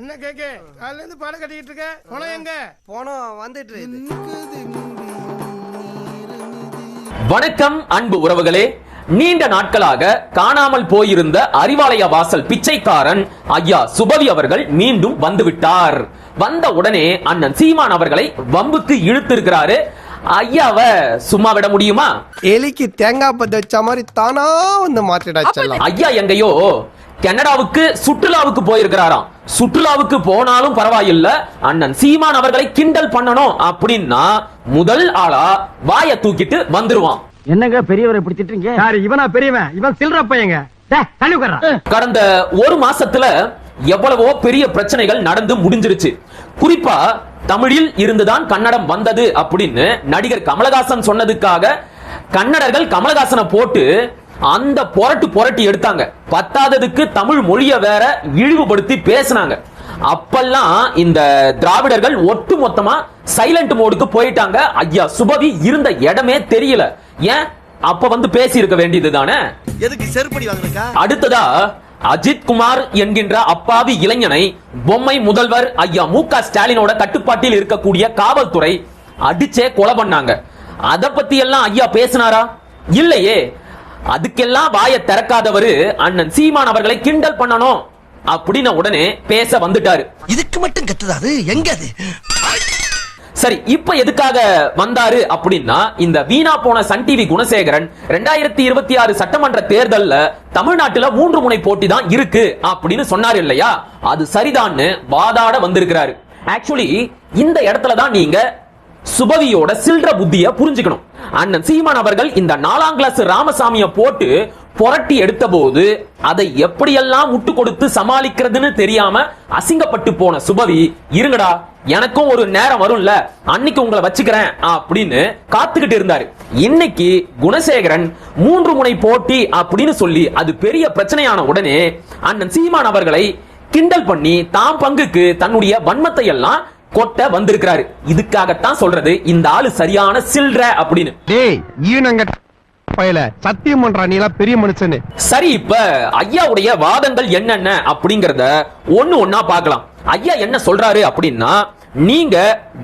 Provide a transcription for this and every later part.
என்ன கேக்க? காலையில இருந்து பாடம் கட்டிக்கிட்டு இருக்க? உன எங்க? போனோம் வந்துட்டு வணக்கம் அன்பு உறவுகளே. நீண்ட நாட்களாக காணாமல் போயிருந்த அறிவாலய வாசல் பிச்சைக்காரன் ஐயா சுபவி அவர்கள் மீண்டும் வந்துவிட்டார். வந்த உடனே அண்ணன் சீமான் அவர்களை வம்புக்கு இழுத்திருக்கிறாரு. ஐயாவை சும்மா விட முடியுமா? எலிக்கு தேங்காய் பத்த வச்ச மாதிரி தானா வந்து மாத்திடா ஐயா எங்கேயோ கனடாவுக்கு சுற்றுலாவுக்கு போயிருக்கிறாராம். சுற்றுலாவுக்கு போனாலும் பரவாயில்ல. அண்ணன் சீமான் அவர்களை கிண்டல் பண்ணணும் அப்படின்னா முதல் ஆளா வாயை தூக்கிட்டு வந்துருவான். என்னங்க பெரியவரை யாரு இவனா பெரியவன். இவன் சில்ற பையங்க. கடந்த ஒரு மாசத்துல எவ்வளவோ பெரிய பிரச்சனைகள் நடந்து முடிஞ்சிருச்சு. குறிப்பா தமிழில் இருந்துதான் கன்னடம் வந்தது அப்படின்னு நடிகர் கமலஹாசன் சொன்னதுக்காக கன்னடர்கள் கமலஹாசனை போட்டு அந்த புரட்டு புரட்டி எடுத்தாங்க. பத்தாததுக்கு தமிழ் மொழிய வேற இழிவுபடுத்தி பேசினாங்க. அப்பெல்லாம் இந்த திராவிடர்கள் ஒட்டு மொத்தமா சைலண்ட் மோடுக்கு போயிட்டாங்க. ஐயா சுபவி இருந்த இடமே தெரியல. ஏன்? அப்ப வந்து பேசி இருக்க வேண்டியது தானே எதுக்கு செருப்படி அடுத்ததா அஜித் குமார் என்கின்ற அப்பாவி இளைஞனை பொம்மை முதல்வர் ஐயா மு க ஸ்டாலினோட கட்டுப்பாட்டில் இருக்கக்கூடிய காவல்துறை அடிச்சே கொலை பண்ணாங்க. அத பத்தி எல்லாம் ஐயா பேசினாரா? இல்லையே. அதுக்கெல்லாம் வாயை திறக்காதவரு அண்ணன் சீமான் அவர்களை கிண்டல் பண்ணணும் அப்படின்னு உடனே பேச வந்துட்டாரு. இதுக்கு மட்டும் கத்துதா அது? எங்க அது? சரி இப்ப எதுக்காக வந்தாரு அப்படின்னா இந்த வீணா போன சன் டிவி குணசேகரன் ரெண்டாயிரத்தி இருபத்தி ஆறு சட்டமன்ற தேர்தல்ல தமிழ்நாட்டுல மூன்று முனை போட்டி தான் இருக்கு அப்படின்னு சொன்னாரு இல்லையா? அது சரிதான்னு வாதாட வந்திருக்கிறாரு. ஆக்சுவலி இந்த இடத்துல தான் நீங்க சுபவியோட சில்ற புத்திய புரிஞ்சுக்கணும். அண்ணன் சீமான் அவர்கள் இந்த நாலாம் கிளாஸ் ராமசாமிய போட்டு புரட்டி எடுத்த போது அதை எப்படியெல்லாம் விட்டு கொடுத்து சமாளிக்கிறதுன்னு தெரியாம அசிங்கப்பட்டு போன சுபவி இருங்கடா எனக்கும் ஒரு நேரம் வரும்ல அன்னைக்கு உங்களை வச்சுக்கிறேன் அப்படின்னு காத்துக்கிட்டு இருந்தாரு. இன்னைக்கு குணசேகரன் மூன்று முனை போட்டி அப்படின்னு சொல்லி அது பெரிய பிரச்சனையான உடனே அண்ணன் சீமான் அவர்களை கிண்டல் பண்ணி தாம் பங்குக்கு தன்னுடைய வன்மத்தை எல்லாம் கொட்ட வந்திருக்கிறாரு. இதுக்காகத்தான் சொல்றது இந்த ஆளு சரியான சில்ற அப்படின்னு. டேய் ஈனங்க பயல சத்தியம் பண்றா நீ எல்லாம் பெரிய மனுஷனு. சரி இப்ப ஐயாவுடைய வாதங்கள் என்னென்ன அப்படிங்கறத ஒண்ணு ஒண்ணா பார்க்கலாம். ஐயா என்ன சொல்றாரு அப்படின்னா நீங்க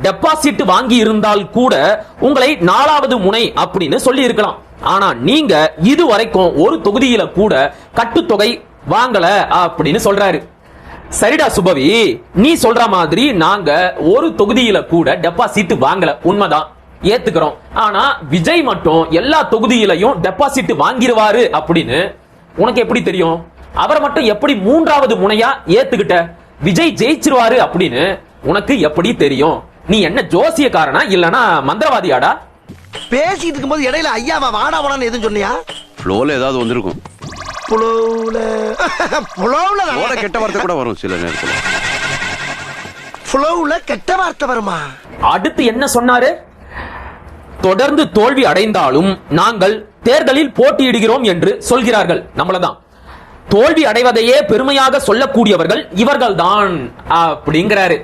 டெபாசிட் வாங்கி இருந்தால் கூட உங்களை நாலாவது முனை அப்படின்னு சொல்லி இருக்கலாம் ஆனா நீங்க இது வரைக்கும் ஒரு தொகுதியில கூட கட்டுத்தொகை வாங்கல அப்படின்னு சொல்றாரு. சரிடா சுபவி நீ சொல்ற மாதிரி நாங்க ஒரு தொகுதியில கூட டெபாசிட் வாங்கல. உண்மைதான். ஏத்துக்கிறோம். ஆனா விஜய் மட்டும் எல்லா தொகுதியிலையும் டெபாசிட் வாங்கிருவாரு அப்படின்னு உனக்கு எப்படி தெரியும்? அவரை மட்டும் எப்படி மூன்றாவது முனையா ஏத்துக்கிட்ட? விஜய் ஜெயிச்சிருவாரு அப்படின்னு உனக்கு எப்படி தெரியும்? நீ என்ன ஜோசியக்காரனா இல்லனா மந்திரவாதியாடா? பேசிட்டு இருக்கும்போது இடையில ஐயாவா வாடா வாடான்னு எதுவும் சொன்னியா? ஃப்ளோல ஏதாவது வந்திருக்கும். புலவுல. புலவுல ஃப்ளோல கெட்ட வார்த்தை கூட வரும் சில நேரத்துல. புலவுல கெட்ட வார்த்தை வருமா? அடுத்து என்ன சொன்னாரு? தொடர்ந்து தோல்வி அடைந்தாலும் நாங்கள் தேர்தலில் போட்டியிடுகிறோம் என்று சொல்கிறார்கள். நம்மளதான். தோல்வி அடைவதையே பெருமையாக சொல்லக்கூடியவர்கள் இவர்கள்தான் அப்படிங்கிறாரு.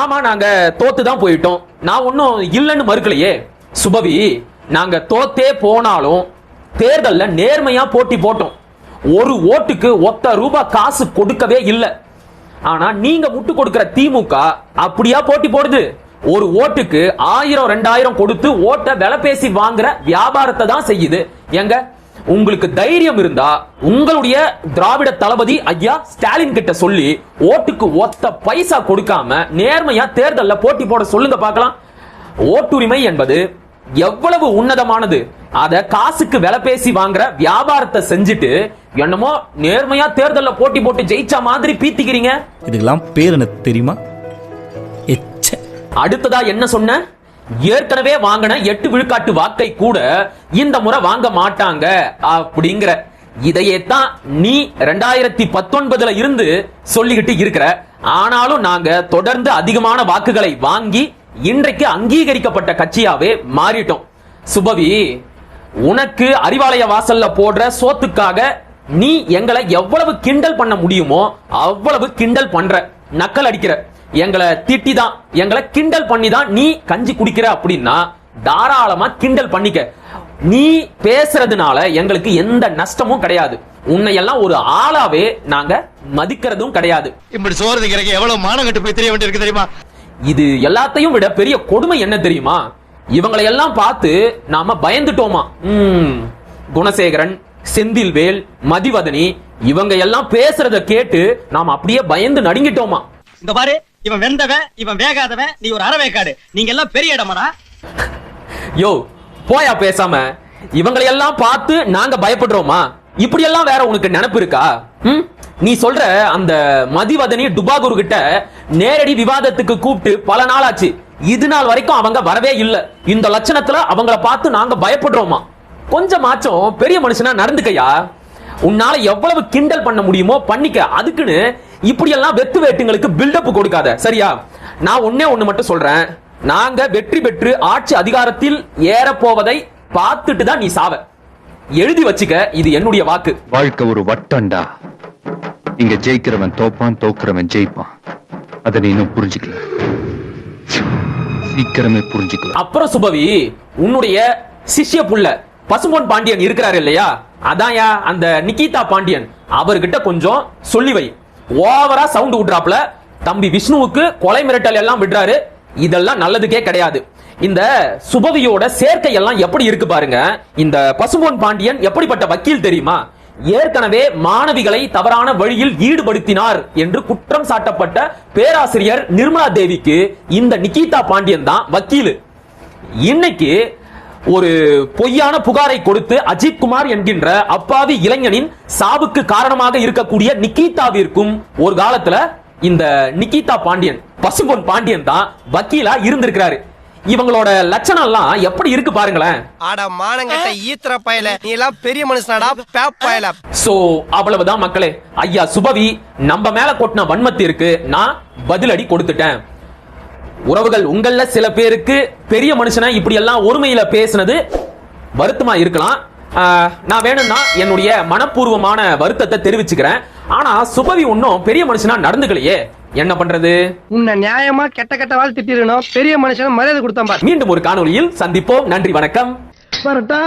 ஆமா நாங்க தோத்து தான் போயிட்டோம். நான் ஒன்னும் இல்லைன்னு மறுக்கலையே. சுபவி நாங்க தோத்தே போனாலும் தேர்தல்ல நேர்மையா போட்டி போட்டோம். ஒரு ஓட்டுக்கு ஒத்த ரூபாய் காசு கொடுக்கவே இல்லை. ஆனா நீங்க முட்டு கொடுக்கிற திமுக அப்படியா போட்டி போடுது. ஒரு ஓட்டுக்கு ஆயிரம் ரெண்டாயிரம் கொடுத்து ஓட்டை விலை பேசி வாங்குற வியாபாரத்தை தான் செய்யுது. எங்க உங்களுக்கு தைரியம் இருந்தா உங்களுடைய திராவிட தளபதி ஐயா ஸ்டாலின் கிட்ட சொல்லி ஓட்டுக்கு ஒத்த பைசா கொடுக்காம நேர்மையா தேர்தல்ல போட்டி போட சொல்லுங்க பார்க்கலாம். ஓட்டுரிமை என்பது எவ்வளவு உன்னதமானது? அத காசுக்கு விலை பேசி வாங்குற வியாபாரத்தை செஞ்சுட்டு என்னமோ நேர்மையா தேர்தல்ல போட்டி போட்டு ஜெயிச்ச மாதிரி பீத்திக்கிறீங்க? இதுக்கெல்லாம் பேர் எனக்கு தெரியுமா? எச்ச. அடுத்ததா என்ன சொன்ன? ஏற்கனவே வாங்கின எட்டு விழுக்காட்டு வாக்கை கூட இந்த முறை வாங்க மாட்டாங்க அப்படிங்கிற. இதையே தான் நீ ரெண்டாயிரத்தி பத்தொன்பதுல இருந்து சொல்லிக்கிட்டு இருக்கிற. ஆனாலும் நாங்க தொடர்ந்து அதிகமான வாக்குகளை வாங்கி இன்றைக்கு அங்கீகரிக்கப்பட்ட கட்சியாவே மாறிட்டோம். சுபவி உனக்கு அறிவாலய வாசல்ல போடுற சோத்துக்காக நீ எங்களை எவ்வளவு கிண்டல் பண்ண முடியுமோ அவ்வளவு கிண்டல் பண்ற. நக்கல் அடிக்கிற. எங்களை திட்டி தான் எங்களை கிண்டல் பண்ணி தான் நீ கஞ்சி குடிக்கிற அப்படின்னா தாராளமா கிண்டல் பண்ணிக்க. நீ பேசுறதுனால எங்களுக்கு எந்த நஷ்டமும் கிடையாது. உன்னை எல்லாம் ஒரு ஆளாவே நாங்க மதிக்கிறதும் கிடையாது. இப்படி சோறு எவ்வளவு மானம் கட்டு போய் தெரிய வேண்டியிருக்கு தெரியுமா? இது எல்லாத்தையும் விட பெரிய கொடுமை என்ன தெரியுமா? இவங்களை எல்லாம் பார்த்து நாம பயந்துட்டோமா? ம், குணசேகரன் செந்தில்வேல் மதிவதனி இவங்க எல்லாம் பேசுறத கேட்டு நாம அப்படியே பயந்து நடுங்கிட்டோமா? இந்த பாரு இவன் வெந்தவன் இவன் வேகாதவன் நீ ஒரு அறவேக்காடு. நீங்க எல்லாம் பெரிய இடமாடா. யோ போயா பேசாம. இவங்களை எல்லாம் பார்த்து நாங்க பயப்படுறோமா? இப்படி எல்லாம் வேற உனக்கு நினைப்பு இருக்கா? ம்? நீ சொல்ற அந்த மதிவதனி டுபாகூர் கிட்ட நேரடி விவாதத்துக்கு கூப்பிட்டு பல நாள் ஆச்சு இது நாள் வரைக்கும் அவங்க வரவே இல்ல. இந்த லட்சணத்துல அவங்கள பார்த்து நாங்க பயப்படுறோமா? கொஞ்சமாச்சும் பெரிய மனுஷனா நடந்துக்கையா? உன்னால எவ்வளவு கிண்டல் பண்ண முடியுமோ பண்ணிக்க. அதுக்குன்னு இப்படியெல்லாம் வெத்து வேட்டுங்களுக்கு பில்டப் கொடுக்காத. சரியா? நான் ஒன்னே ஒண்ணு மட்டும் சொல்றேன். நாங்க வெற்றி பெற்று ஆட்சி அதிகாரத்தில் ஏறப்போவதை பார்த்துட்டு தான் நீ சாவ. எழுதி வச்சுக்க. இது என்னுடைய வாக்கு. வாழ்க்கை ஒரு வட்டண்டா? இங்க ஜெயிக்கிறவன் தோப்பான் தோக்குறவன் ஜெயிப்பான். அதை நீ இன்னும் புரிஞ்சுக்கல. சீக்கிரமே புரிஞ்சுக்கல. அப்புறம் சுபவி உன்னுடைய சிஷ்ய புள்ள பசும்பொன் பாண்டியன் இருக்கிறாரு இல்லையா? அதான்யா அந்த நிகிதா பாண்டியன். அவர்கிட்ட கொஞ்சம் சொல்லி வை. ஓவரா சவுண்ட் விடுறாப்ல தம்பி விஷ்ணுவுக்கு கொலை மிரட்டல் எல்லாம் விடுறாரு. இதெல்லாம் நல்லதுக்கே கிடையாது. இந்த சுபவியோட சேர்க்கை எல்லாம் எப்படி இருக்கு பாருங்க. இந்த பசும்பொன் பாண்டியன் எப்படிப்பட்ட வக்கீல் தெரியுமா? ஏற்கனவே மாணவிகளை தவறான வழியில் ஈடுபடுத்தினார் என்று குற்றம் சாட்டப்பட்ட பேராசிரியர் நிர்மலா தேவிக்கு இந்த நிகிதா பாண்டியன் தான் வக்கீலு. இன்னைக்கு ஒரு பொய்யான புகாரை கொடுத்து அஜித் குமார் என்கின்ற அப்பாவி இளைஞனின் சாவுக்கு காரணமாக இருக்கக்கூடிய நிகிதாவிற்கும் ஒரு காலத்துல இந்த நிகிதா பாண்டியன் பசும்பொன் பாண்டியன் தான் வக்கீலா இருந்திருக்கிறாரு. இவங்களோட லட்சணம் எல்லாம் எப்படி இருக்கு பாருங்களேன். ஆட மானங்கட்ட ஈத்திர பயல. நீ எல்லாம் பெரிய மனுஷனாடா பேப் பயல. சோ அவ்வளவுதான் மக்களே. ஐயா சுபவி நம்ம மேல கொட்டின வன்மத்திற்கு நான் பதிலடி கொடுத்துட்டேன். உறவுகள் உங்கள சில பேருக்கு பெரிய மனுஷனை இப்படி எல்லாம் ஒருமையில பேசுனது வருத்தமா இருக்கலாம். நான் வேணும்னா என்னுடைய மனப்பூர்வமான வருத்தத்தை தெரிவிச்சுக்கிறேன். ஆனா சுபவி ஒன்னும் பெரிய மனுஷனா நடந்துக்கலையே. என்ன பண்றது? உன்னை நியாயமா கெட்ட கெட்ட வாழ் திட்டிருக்கணும். பெரிய மனுஷன் மரியாதை கொடுத்தான் பாரு. மீண்டும் ஒரு காணொளியில் சந்திப்போம். நன்றி வணக்கம். வரட்டா.